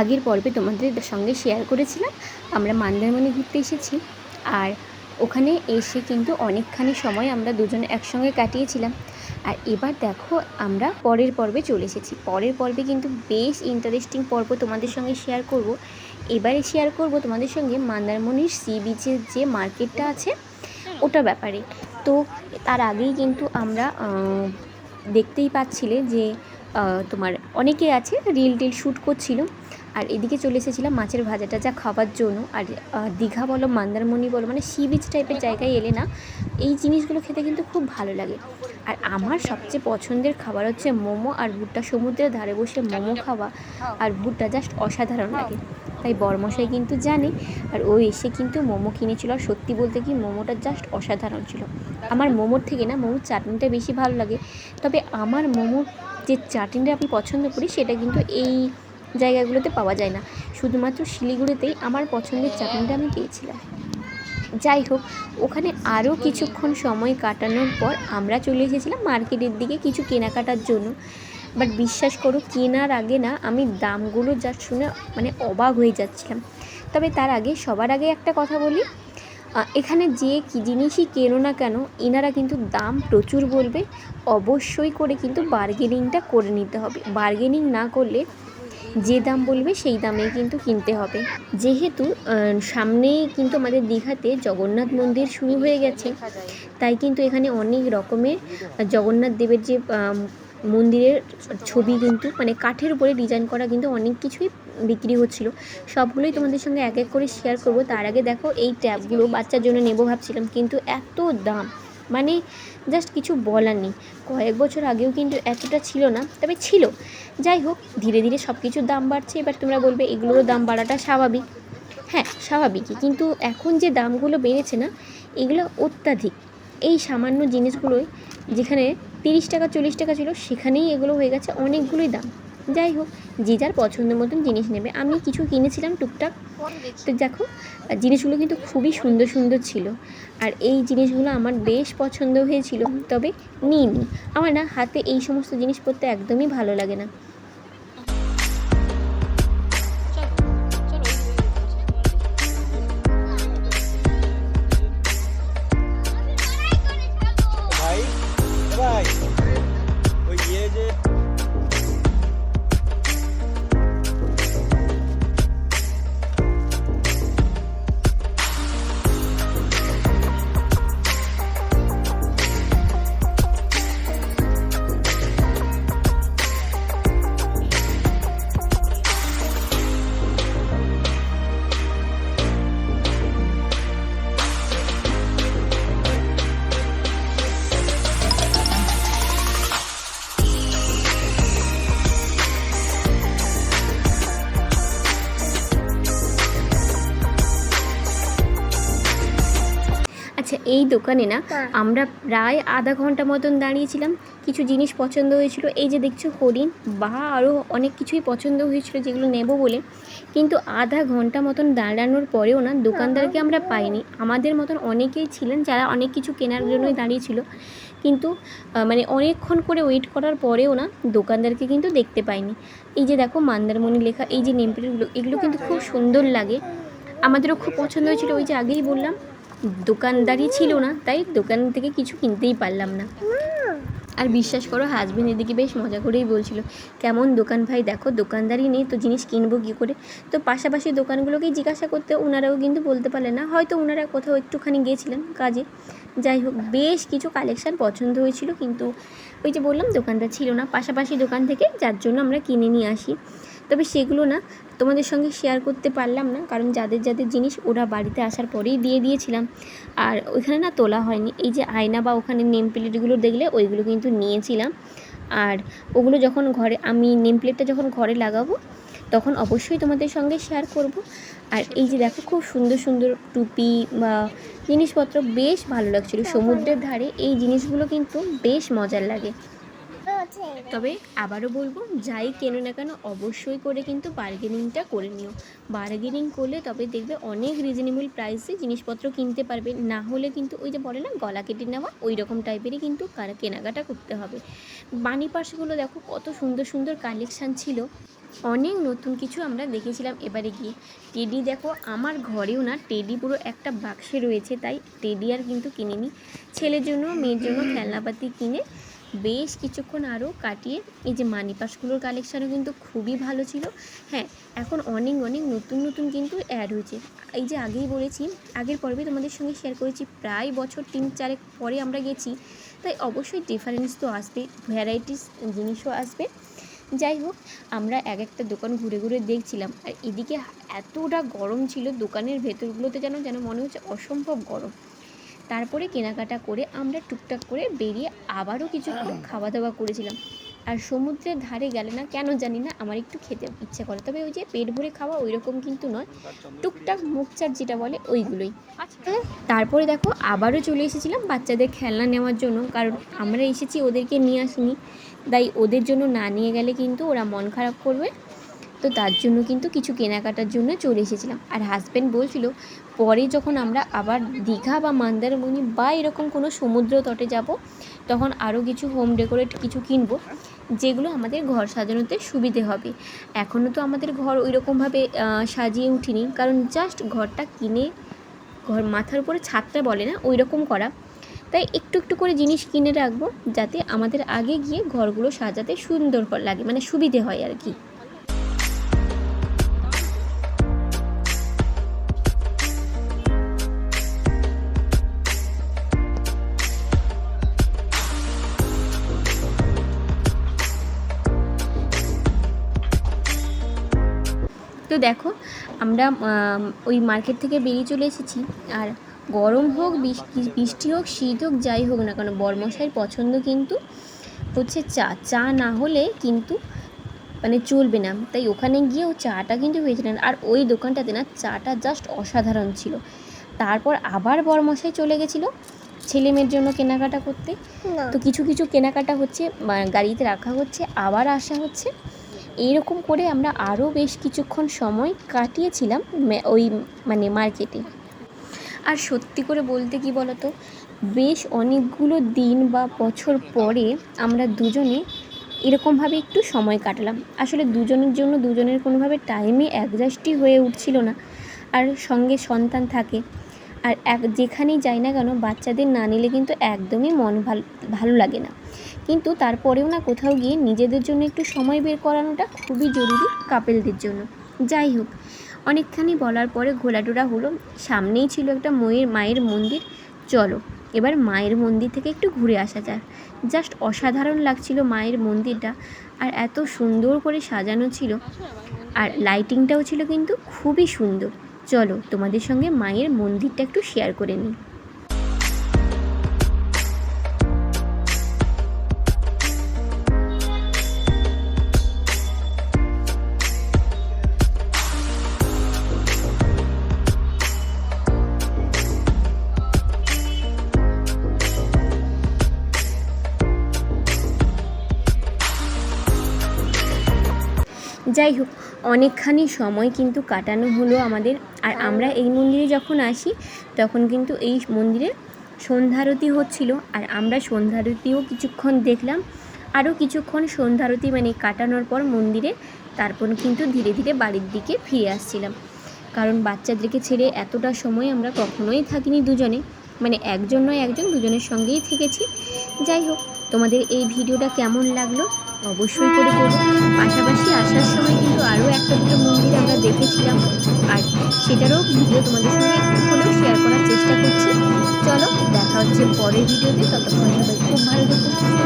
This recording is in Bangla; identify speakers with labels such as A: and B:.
A: আগের পর্বে তোমাদের সঙ্গে শেয়ার করেছিলাম, আমরা মন্দারমণি ঘুরতে এসেছি। আর ওখানে এসে কিন্তু অনেকখানি সময় আমরা দুজনে একসঙ্গে কাটিয়েছিলাম। আর এবার দেখো, আমরা পরের পর্বে চলে এসেছি। পরের পর্বে কিন্তু বেশ ইন্টারেস্টিং পর্ব তোমাদের সঙ্গে শেয়ার করব। এবারে শেয়ার করব তোমাদের সঙ্গে মন্দারমণির সি বিচের যে মার্কেটটা আছে, ওটার ব্যাপারে। তো তার আগেই কিন্তু আমরা দেখতেই পাচ্ছিলে যে তোমার অনেকে আছে রিল টিল শ্যুট করছিল। আর এদিকে চলে এসেছিলাম মাছের ভাজা টাজা খাওয়ার জন্য। আর দীঘা বলো, মন্দারমণি বলো মানে সি বিচ টাইপের জায়গায় এলে না, এই জিনিসগুলো খেতে কিন্তু খুব ভালো লাগে। আর আমার সবচেয়ে পছন্দের খাবার হচ্ছে মোমো আর ভুট্টা। সমুদ্রের ধারে বসে মোমো খাওয়া আর ভুট্টা জাস্ট অসাধারণ লাগে। তাই বরমশাই কিন্তু জানে, আর ও এসে কিন্তু মোমো কিনেছিল। আর সত্যি বলতে কি, মোমোটা জাস্ট অসাধারণ ছিল। আমার মোমোর থেকে না, মোমোর চাটনিটা বেশি ভালো লাগে। তবে আমার মোমোর যে চাটনিটা আমি পছন্দ করি, সেটা কিন্তু এই জায়গাগুলোতে পাওয়া যায় না। শুধুমাত্র শিলিগুড়িতেই আমার পছন্দের চাটনিটা আমি পেয়েছিলাম। যাই হোক, ওখানে আরও কিছুক্ষণ সময় কাটানোর পর আমরা চলে এসেছিলাম মার্কেটের দিকে কিছু কেনাকাটার জন্য। বাট বিশ্বাস করো, কেনার আগে না আমি দামগুলো যা শুনে মানে অবাক হয়ে যাচ্ছিলাম। তবে তার আগে, সবার আগে একটা কথা বলি। এখানে যে কী জিনিসই কেনো না কেন, এনারা কিন্তু দাম প্রচুর বলবে। অবশ্যই করে কিন্তু বার্গেনিংটা করে নিতে হবে। বার্গেনিং না করলে যে দাম বলবে সেই দামেই কিন্তু কিনতে হবে। যেহেতু সামনেই কিন্তু আমাদের দীঘাতে জগন্নাথ মন্দির শুরু হয়ে গেছে। তাই কিন্তু এখানে অনেক রকমের জগন্নাথ দেবের যে মন্দিরের ছবি কিন্তু মানে কাঠের উপরে ডিজাইন করা কিন্তু অনেক কিছুই বিক্রি হচ্ছিল। সবগুলোই তোমাদের সঙ্গে এক এক করে শেয়ার করব। তার আগে দেখো, এই ট্যাবগুলো বাচ্চার জন্য নেব ভাবছিলাম, কিন্তু এত দাম। মানে জাস্ট কিছু বলার নেই। কয়েক বছর আগেও কিন্তু এতটা ছিল না, তবে ছিল। যাই হোক, ধীরে ধীরে সব কিছুর দাম বাড়ছে। এবার তোমরা বলবে, এগুলোরও দাম বাড়াটা স্বাভাবিক। হ্যাঁ স্বাভাবিকই কিন্তু এখন যে দামগুলো বেড়েছে না, এগুলো অত্যাধিক। এই সামান্য জিনিসগুলোই যেখানে তিরিশ টাকা, চল্লিশ টাকা ছিল, সেখানেই এগুলো হয়ে গেছে অনেকগুলোই দাম। যাই হোক, যে যার পছন্দ মতন জিনিস নেবে। আমি কিছু কিনেছিলাম টুকটাক। তো দেখো, জিনিসগুলো কিন্তু খুবই সুন্দর সুন্দর ছিল। আর এই জিনিসগুলো আমার বেশ পছন্দ হয়েছিল। তবে নিইনি। আমার না হাতে এই সমস্ত জিনিস পরতে একদমই ভালো লাগে না। এই দোকানে না আমরা প্রায় আধা ঘণ্টা মতন দাঁড়িয়েছিলাম। কিছু জিনিস পছন্দ হয়েছিল। এই যে দেখছ হরিণ বা আরও অনেক কিছুই পছন্দ হয়েছিল যেগুলো নেব বলে। কিন্তু আধা ঘণ্টা মতন দাঁড়ানোর পরেও না দোকানদারকে আমরা পাইনি। আমাদের মতন অনেকেই ছিলেন যারা অনেক কিছু কেনার জন্যই দাঁড়িয়েছিল। কিন্তু মানে অনেকক্ষণ করে ওয়েট করার পরেও না দোকানদারকে কিন্তু দেখতে পাইনি। এই যে দেখো মন্দারমণি লেখা এই যে নেম প্লেটগুলো এগুলো কিন্তু খুব সুন্দর লাগে। আমাদেরও খুব পছন্দ হয়েছিল। ওই যে আগেই বললাম দোকানদারি ছিল না, তাই দোকান থেকে কিছু কিনতেই পারলাম না। আর বিশ্বাস করো হাজবেন্ড এদিকে বেশ মজা করেই বলছিল, কেমন দোকান ভাই, দেখো দোকানদারই নেই, তো জিনিস কিনবো কী করে? তো পাশাপাশি দোকানগুলোকেই জিজ্ঞাসা করতে, ওনারাও কিন্তু বলতে পারলেন না, হয়তো ওনারা কোথাও একটুখানি গিয়েছিলেন কাজে। যাই হোক, বেশ কিছু কালেকশান পছন্দ হয়েছিল, কিন্তু ওই যে বললাম, দোকানটা ছিল না। পাশাপাশি দোকান থেকে যার জন্য আমরা কিনে নিয়ে আসি। তবে সেগুলো না তোমাদের সঙ্গে শেয়ার করতে পারলাম না, কারণ যাদের যাদের জিনিস ওরা বাড়িতে আসার পরেই দিয়ে দিয়েছিলাম। আর ওইখানে না তোলা হয়নি। এই যে আয়না বা ওখানে নেম প্লেটগুলো দেখলে ওইগুলো কিন্তু নিয়েছিলাম। আর ওগুলো যখন ঘরে, আমি নেম প্লেটটা যখন ঘরে লাগাবো তখন অবশ্যই তোমাদের সঙ্গে শেয়ার করব। আর এই যে দেখো খুব সুন্দর সুন্দর টুপি বা জিনিসপত্র বেশ ভালো লাগছিল। সমুদ্রের ধারে এই জিনিসগুলো কিন্তু বেশ মজার লাগে। তবে আবারও বলব যাই কেনো না কেন অবশ্যই করে কিন্তু বার্গেনিংটা করে নিও। বার্গেনিং করলে তবে দেখবে অনেক রিজনেবল প্রাইসে জিনিসপত্র কিনতে পারবে। না হলে কিন্তু ওই যে বলে না গলা কেটে নেওয়া ওই রকম টাইপেরই কিন্তু কার- কেনাকাটা করতে হবে। বানি পার্সগুলো দেখো কত সুন্দর সুন্দর কালেকশান ছিল। অনেক নতুন কিছু আমরা দেখেছিলাম এবারে গিয়ে। টেডি দেখো, আমার ঘরেও না টেডি পুরো একটা বাক্সে রয়েছে, তাই টেডি আর কিন্তু কিনিনি। ছেলের জন্য, মেয়ের জন্য খেলনাপাতি কিনে বেশ কিছুক্ষণ আরও কাটিয়ে এই যে মানি পাসগুলোর কালেকশানও কিন্তু খুবই ভালো ছিল। হ্যাঁ এখন অনেক অনেক নতুন নতুন কিন্তু অ্যাড হয়েছে। এই যে আগেই বলেছি, আগের পর্বে তোমাদের সঙ্গে শেয়ার করেছি, প্রায় বছর তিন চারেক পরে আমরা গেছি, তাই অবশ্যই ডিফারেন্স তো আসবে ভ্যারাইটিস জিনিসও আসবে। যাই হোক আমরা এক একটা দোকান ঘুরে ঘুরে দেখছিলাম আর এদিকে এতটা গরম ছিল দোকানের ভেতরগুলোতে যেন যেন মনে হচ্ছে অসম্ভব গরম। তারপরে কেনাকাটা করে আমরা টুকটাক করে বেরিয়ে আবারও কিছুক্ষণ খাওয়া দাওয়া করেছিলাম। আর সমুদ্রের ধারে গেলে না কেন জানি না আমার একটু খেতে ইচ্ছে করে। তবে ওই যে পেট ভরে খাওয়া ওই রকম কিন্তু নয় টুকটাক মুখ চাট যেটা বলে ওইগুলোই। তারপরে দেখো আবারও চলে এসেছিলাম বাচ্চাদের খেলনা নেওয়ার জন্য কারণ আমরা এসেছি ওদেরকে নিয়ে আসিনি। তাই ওদের জন্য না নিয়ে গেলে কিন্তু ওরা মন খারাপ করবে। তো তার জন্য কিন্তু কিছু কেনাকাটার জন্য চলে এসেছিলাম। আর হাজব্যান্ড বলছিল, পরে যখন আমরা আবার দীঘা বা মন্দারমণি বা এরকম কোনো সমুদ্র তটে যাব, তখন আরও কিছু হোম ডেকোরেট কিছু কিনবো, যেগুলো আমাদের ঘর সাজানোতে সুবিধে হবে। এখনও তো আমাদের ঘর ওই রকমভাবে সাজিয়ে উঠিনি। কারণ জাস্ট ঘরটা কিনে, ঘর মাথার উপরে ছাদটা বলে না ওই রকম করা। তাই একটু একটু করে জিনিস কিনে রাখব যাতে আমাদের আগে গিয়ে ঘরগুলো সাজাতে সুন্দর লাগে মানে সুবিধে হয় আর কি। তো দেখো, আমরা ওই মার্কেট থেকে বেরিয়ে চলে এসেছি, আর গরম হোক বৃষ্টি হোক শীত হোক যাই হোক না কেন বরমশাইয়ের পছন্দ কিন্তু হচ্ছে চা। চা না হলে কিন্তু মানে চলবে না। তাই ওখানে গিয়ে ও চাটা কিন্তু হয়েছিলেন আর ওই দোকানটাতে না চাটা জাস্ট অসাধারণ ছিল। তারপর আবার বরমশাই চলে গেছিল ছেলে মেয়ের জন্য কেনাকাটা করতে। তো কিছু কিছু কেনাকাটা হচ্ছে গাড়িতে রাখা হচ্ছে আবার আসা হচ্ছে। এইরকম করে আমরা আরও বেশ কিছুক্ষণ সময় কাটিয়েছিলাম ওই মানে মার্কেটে। আর সত্যি করে বলতে কি বলতো, বেশ অনেকগুলো দিন বা বছর পরে আমরা দুজনে এরকমভাবে একটু সময় কাটালাম। আসলে দুজনের জন্য দুজনের কোনোভাবে টাইমে অ্যাডজাস্টই হয়ে উঠছিল না। আর সঙ্গে সন্তান থাকে। আর এক যেখানেই যাই না কেন, বাচ্চাদের না নিলে কিন্তু একদমই মন ভালো ভালো লাগে না। কিন্তু তারপরেও না কোথাও গিয়ে নিজেদের জন্য একটু সময় বের করানোটা খুবই জরুরি কাপেলদের জন্য। যাই হোক অনেকখানি বলার পরে ঘোলাটোরা হলো, সামনেই ছিল একটা ময়ের মায়ের মন্দির। চলো, এবার মায়ের মন্দির থেকে একটু ঘুরে আসা যাক। জাস্ট অসাধারণ লাগছিল মায়ের মন্দিরটা, আর এত সুন্দর করে সাজানো ছিল। আর লাইটিংটাও ছিল কিন্তু খুবই সুন্দর। চলো, তোমাদের সঙ্গে মায়ের মন্দিরটা একটু শেয়ার করে নিই। যাই হোক অনেকখানি সময় কিন্তু কাটানো হলো আমাদের। আর আমরা এই মন্দিরে যখন আসি তখন কিন্তু এই মন্দিরে সন্ধ্যারতি হচ্ছিল। আর আমরা সন্ধ্যারতিও কিছুক্ষণ দেখলাম। আরও কিছুক্ষণ সন্ধ্যারতি মানে কাটানোর পর মন্দিরে তারপর কিন্তু ধীরে ধীরে বাড়ির দিকে ফিরে আসছিলাম। কারণ বাচ্চাদেরকে ছেড়ে এতটা সময় আমরা কখনোই থাকিনি দুজনে। মানে একজন নয় একজন দুজনের সঙ্গেই থেকেছি। যাই হোক তোমাদের এই ভিডিওটা কেমন লাগল অবশ্যই করে করব পাশাপাশি আসার সময় কিন্তু আরও একটা দুটো মন্দির আমরা দেখেছিলাম। আর সেটারও ভিডিও তোমাদের সঙ্গে একটু হলেও শেয়ার করার চেষ্টা করছি। চলো, দেখা হচ্ছে পরের ভিডিওতে ততক্ষণ সবাই খুব ভালো থেকো, সুস্থ